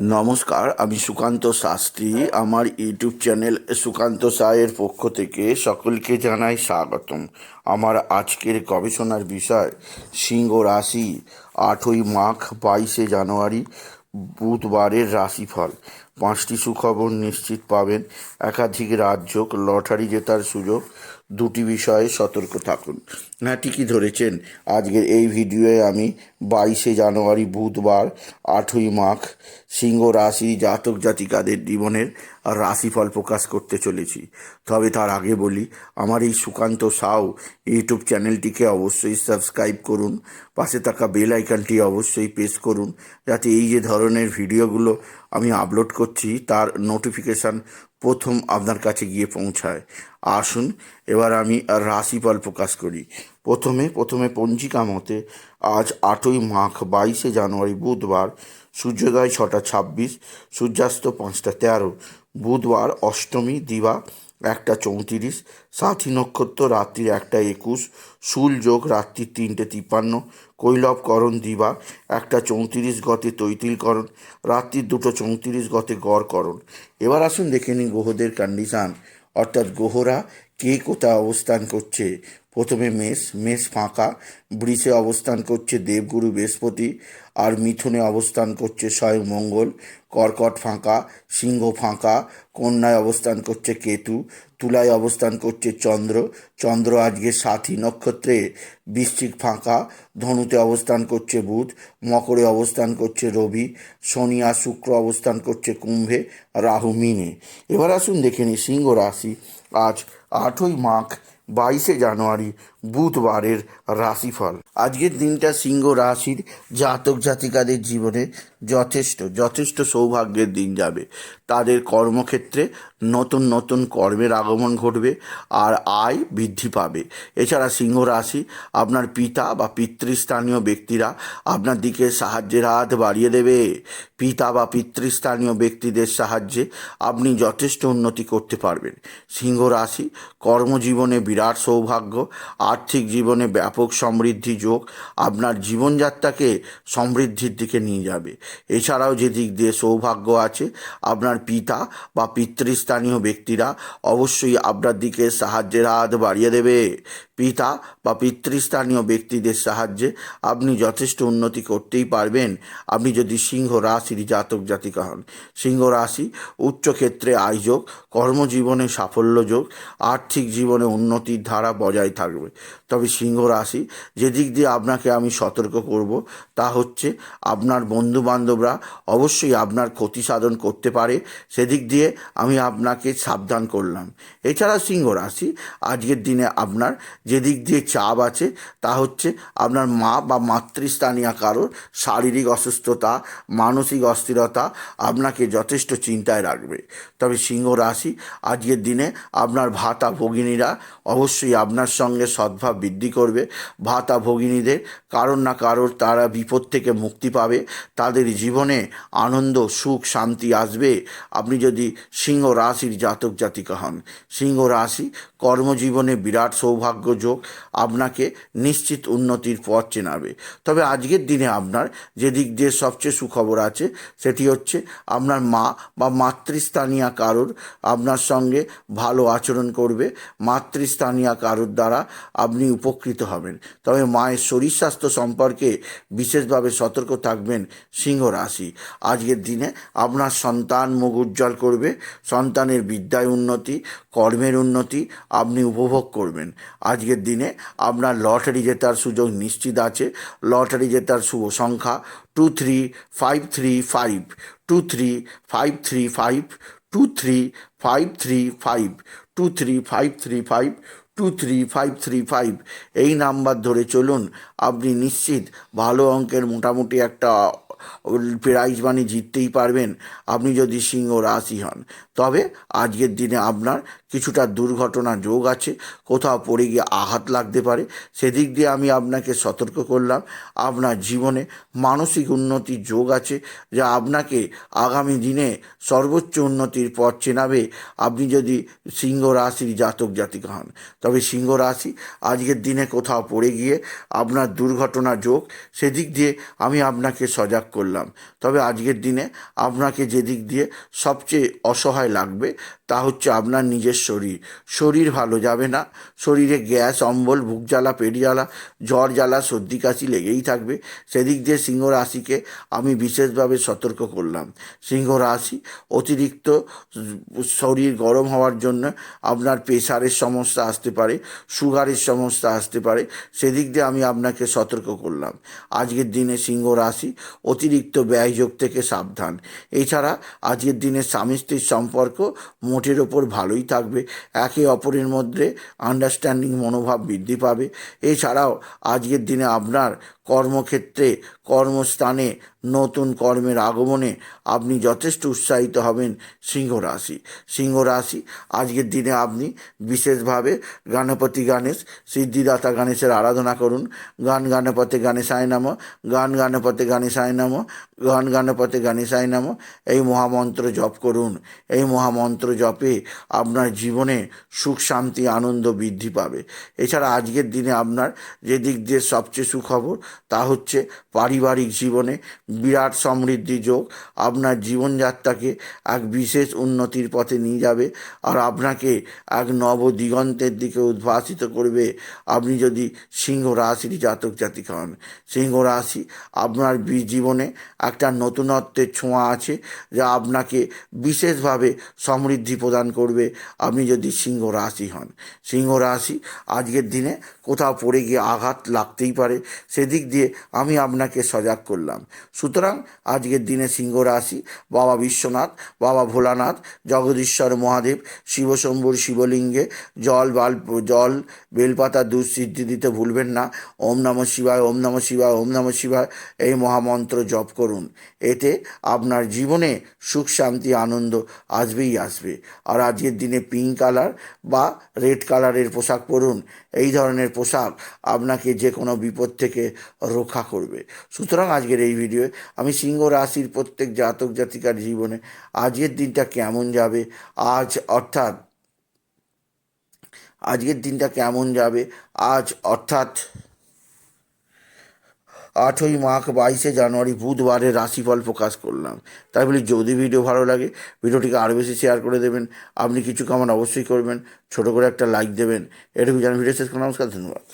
নমস্কার, আমি সুকান্ত শাস্ত্রী। আমার ইউটিউব চ্যানেল সুকান্ত সায়ের পক্ষ থেকে সকলকে জানাই স্বাগতম। আমার আজকের গবেষণার বিষয়, সিংহ রাশি, আটই মাঘ, বাইশে জানুয়ারি, বুধবারের রাশিফল। পাঁচটি সুখবর নিশ্চিত পাবেন। একাধিক রাজ্য লটারি জেতার সুযোগ। দুটি বিষয়ে সতর্ক থাকুন। হ্যাঁ ঠিকই ধরেছেন। আজকের এই ভিডিওয়ে আমি বাইশে জানুয়ারি বুধবার, আটই মাঘ, সিংহ রাশি জাতক জাতিকাদের জীবনের রাশিফল প্রকাশ করতে চলেছি। তবে তার আগে বলি, আমার এই সুকান্ত সাউ ইউটিউব চ্যানেলটিকে অবশ্যই সাবস্ক্রাইব করুন, পাশে থাকা বেল আইকনটি অবশ্যই প্রেস করুন, যাতে এই যে ধরনের ভিডিওগুলো আমি আপলোড করছি, তার নোটিফিকেশান প্রথম আপনার কাছে গিয়ে পৌঁছায়। আসুন, এবার আমি রাশিফল প্রকাশ করি। প্রথমে প্রথমে পঞ্জিকা মতে, আজ আটই মাঘ, বাইশে জানুয়ারি, বুধবার, সূর্যোদয় ছটা ছাব্বিশ, সূর্যাস্ত পাঁচটা তেরো, বুধবার অষ্টমী, দিবা একটা চৌত্রিশ সাথী নক্ষত্র রাত্রির একটা একুশ, শুল যোগ রাত্রি তিনটে তিপ্পান্ন কৈলবকরণ দিবা, একটা চৌত্রিশ গতে তৈতিলকরণ রাত্রি দুটো চৌত্রিশ গতে গড়করণ এবার আসুন দেখে নিন গ্রহদের কন্ডিশান অর্থাৎ গ্রহরা কে কোথায় অবস্থান করছে? প্রথমে মেষ মেষ ফাঁকা, বৃষে অবস্থান করছে দেবগুরু বৃহস্পতি, আর মিথুনে অবস্থান করছে স্বয়ং মঙ্গল, কর্কট ফাঁকা, সিংহ ফাঁকা, কন্যায় অবস্থান করছে কেতু, তুলায় অবস্থান করছে চন্দ্র চন্দ্র আজকে সাথী নক্ষত্রে, বৃশ্চিক ফাঁকা, ধনুতে অবস্থান করছে বুধ, মকরে অবস্থান করছে রবি, শনি আর শুক্র অবস্থান করছে কুম্ভে, রাহু, মিনে। এবার আসুন দেখে নিই সিংহ রাশি, আজ আটই মাঘ বাইশে জানুয়ারি, বুধবারের রাশিফল। আজকের দিনটা সিংহ রাশির জাতক জাতিকাদের জীবনে যথেষ্ট যথেষ্ট সৌভাগ্যের দিন যাবে। তাদের কর্মক্ষেত্রে নতুন নতুন কর্মের আগমন ঘটবে আর আয় বৃদ্ধি পাবে। এছাড়া সিংহ রাশি, আপনার পিতা বা পিতৃস্থানীয় ব্যক্তিরা আপনার দিকে সাহায্যের হাত বাড়িয়ে দেবে। পিতা বা পিতৃস্থানীয় ব্যক্তিদের সাহায্যে আপনি যথেষ্ট উন্নতি করতে পারবেন। সিংহ রাশি, কর্মজীবনে বিরাট সৌভাগ্য, আর্থিক জীবনে ব্যাপক সমৃদ্ধি যোগ আপনার জীবনযাত্রাকে সমৃদ্ধির দিকে নিয়ে যাবে। এছাড়াও যে দিক দিয়ে সৌভাগ্য আছে, আপনার পিতা বা পিতৃস্থানীয় ব্যক্তিরা অবশ্যই আপনার দিকে সাহায্যের হাত বাড়িয়ে দেবে। পিতা বা পিতৃস্থানীয় ব্যক্তিদের সাহায্যে আপনি যথেষ্ট উন্নতি করতেই পারবেন। আপনি যদি সিংহ রাশির জাতক জাতিকা হন, সিংহ রাশি উচ্চক্ষেত্রে আয়োযোগ কর্মজীবনে সাফল্য যোগ, আর্থিক জীবনে উন্নতির ধারা বজায় থাকবে। তবে সিংহ রাশি যেদিক দিয়ে আপনাকে আমি সতর্ক করব তা হচ্ছে আপনার বন্ধু বান্ধবরা অবশ্যই আপনার ক্ষতি সাধন করতে পারে সেদিক দিয়ে আমি আপনাকে সাবধান করলাম। এছাড়া সিংহ রাশি, আজকের দিনে আপনার যেদিক দিয়ে চাপ আছে, তা হচ্ছে আপনার মা বা মাতৃস্থানীয় কারোর শারীরিক অসুস্থতা, মানসিক অস্থিরতা আপনাকে যথেষ্ট চিন্তায় রাখবে। তবে সিংহ রাশি, আজকের দিনে আপনার ভাতা ভগিনীরা অবশ্যই আপনার সঙ্গে সদ্ভাব বৃদ্ধি করবে। ভাতা ভগিনীদের কারোর না কারোর তারা বিপদ থেকে মুক্তি পাবে। তাদের জীবনে আনন্দ, সুখ, শান্তি আসবে। আপনি যদি সিংহ রাশির জাতক জাতিকা হন সিংহ রাশি কর্মজীবনে বিরাট সৌভাগ্য যোগ আপনাকে নিশ্চিত উন্নতির পথ চেনাবে। তবে আজকের দিনে আপনার যে দিক দিয়ে সবচেয়ে সুখবর আছে, সেটি হচ্ছে আপনার মা বা মাতৃস্থানীয় কারোর আপনার সঙ্গে ভালো আচরণ করবে। মাতৃস্থানীয় কারোর দ্বারা আপনি উপকৃত হবেন। তবে মায়ের শরীর স্বাস্থ্য সম্পর্কে বিশেষভাবে সতর্ক থাকবেন সিংহ রাশি। আজকের দিনে আপনার সন্তান মুখ উজ্জ্বল করবে, সন্তানের বিদ্যায় উন্নতি কর্মের উন্নতি আপনি উপভোগ করবেন। আজকের দিনে আপনার লটারি জেতার সুযোগ নিশ্চিত আছে। লটারি জেতার শুভ সংখ্যা two three five three five two three five three five two three five three five two three five three five two three five three five এই নাম্বার ধরে চলুন, আপনি নিশ্চিত ভালো অঙ্কের মোটামুটি একটা প্রাইজ মানি জিততেই পারবেন। আপনি যদি সিংহ রাশি হন, তবে আজকের দিনে আপনার কিছুটা দুর্ঘটনা যোগ আছে। কোথাও পড়ে গিয়ে আঘাত লাগতে পারে। সেদিক দিয়ে আমি আপনাকে সতর্ক করলাম। আপনার জীবনে মানসিক উন্নতির যোগ আছে, যা আপনাকে আগামী দিনে সর্বোচ্চ উন্নতির পথ চেনাবে। আপনি যদি সিংহ রাশির জাতক জাতিকা হন, তবে সিংহ রাশি আজকের দিনে কোথাও পড়ে গিয়ে আপনার দুর্ঘটনা যোগ। সেদিক দিয়ে আমি আপনাকে সজাগ করলাম। তবে আজকের দিনে আপনাকে যে দিক দিয়ে সবচেয়ে অসহায় লাগবে, তা হচ্ছে আপনার নিজের শরীর। শরীর ভালো যাবে না। শরীরে গ্যাস, অম্বল, বুক জ্বালা, পেট জ্বালা, জ্বর, জ্বালা, সর্দি, কাশি লেগেই থাকবে। সেদিক দিয়ে সিংহ রাশিকে আমি বিশেষভাবে সতর্ক করলাম। সিংহ রাশি অতিরিক্ত শরীর গরম হওয়ার জন্য আপনার প্রেশারের সমস্যা আসতে পারে, সুগারের সমস্যা আসতে পারে। সেদিক দিয়ে আমি আপনাকে সতর্ক করলাম। আজকের দিনে সিংহ রাশি অতিরিক্ত ব্যয়যোগ থেকে সাবধান। এছাড়া আজকের দিনে স্বামী স্ত্রীর সম্পর্ক মোটের ওপর ভালোই থাকবে। একে অপরের মধ্যে আন্ডারস্ট্যান্ডিং মনোভাব বৃদ্ধি পাবে। এছাড়াও আজকের দিনে আপনার কর্মক্ষেত্রে, কর্মস্থানে, নতুন কর্মের আগমনে আপনি যথেষ্ট উৎসাহিত হবেন সিংহ রাশি। সিংহ রাশি, আজকের দিনে আপনি বিশেষভাবে গণপতি গণেশ, সিদ্ধিদাতা গণেশের আরাধনা করুন। গান গানপতে গণেশায় নাম, গান গানপতে গণেশায় নাম, গান গানপতে গণেশায় নাম। এই মহামন্ত্র জপ করুন। এই মহামন্ত্র জপে আপনার জীবনে সুখ, শান্তি, আনন্দ বৃদ্ধি পাবে। এছাড়া আজকের দিনে আপনার যে দিক দিয়ে সবচেয়ে সুখবর তা হচ্ছে পারিবারিক জীবনে বিরাট সমৃদ্ধি যোগ। আপনার জীবনযাত্রাকে এক বিশেষ উন্নতির পথে নিয়ে যাবে আর আপনাকে এক নব দিগন্তের দিকে উদ্ভাসিত করবে। আপনি যদি সিংহ রাশির জাতক জাতিক হন, সিংহ রাশি আপনার জীবনে একটা নতুনত্বের ছোঁয়া আছে যা আপনাকে বিশেষভাবে সমৃদ্ধি প্রদান করবে। আপনি যদি সিংহ রাশি হন, সিংহ রাশি আজকের দিনে কোথাও পড়ে গিয়ে আঘাত লাগতেই পারে। সেদিক দিয়ে আমি আপনাকে সজাগ করলাম। সুতরাং আজকের দিনে সিংহ রাশি বাবা বিশ্বনাথ, বাবা ভোলানাথ, জগদীশ্বর মহাদেব, শিবশম্ভুর শিবলিঙ্গে, জল বাল, জল, বেলপাতা দুধ সিদ্ধি দিতে ভুলবেন না। ওম নম শিবায়, ওম নম শিবায়, ওম নম শিবায় এই মহামন্ত্র জপ করুন। এতে আপনার জীবনে সুখ, শান্তি, আনন্দ আসবেই আসবে। আর আজকের দিনে পিঙ্ক কালার বা রেড কালারের পোশাক পরুন। এই ধরনের পোশাক আপনাকে যে কোনো বিপদ থেকে রক্ষা করবে। সুতরাং আজকের এই ভিডিওয়ে আমি সিংহ রাশির প্রত্যেক জাতক জাতিকার জীবনে আজকের দিনটা কেমন যাবে, আজ অর্থাৎ, আজকের দিনটা কেমন যাবে, আজ অর্থাৎ আটই মাঘ বাইশে জানুয়ারি বুধবারের রাশিফল প্রকাশ করলাম। তাই বলি যদি ভিডিও ভালো লাগে, ভিডিওটিকে আরও বেশি শেয়ার করে দেবেন। আপনি কিছু কামান অবশ্যই করবেন, ছোটো করে একটা লাইক দেবেন। এটুকু জানি ভিডিও শেষ করে নমস্কার, ধন্যবাদ।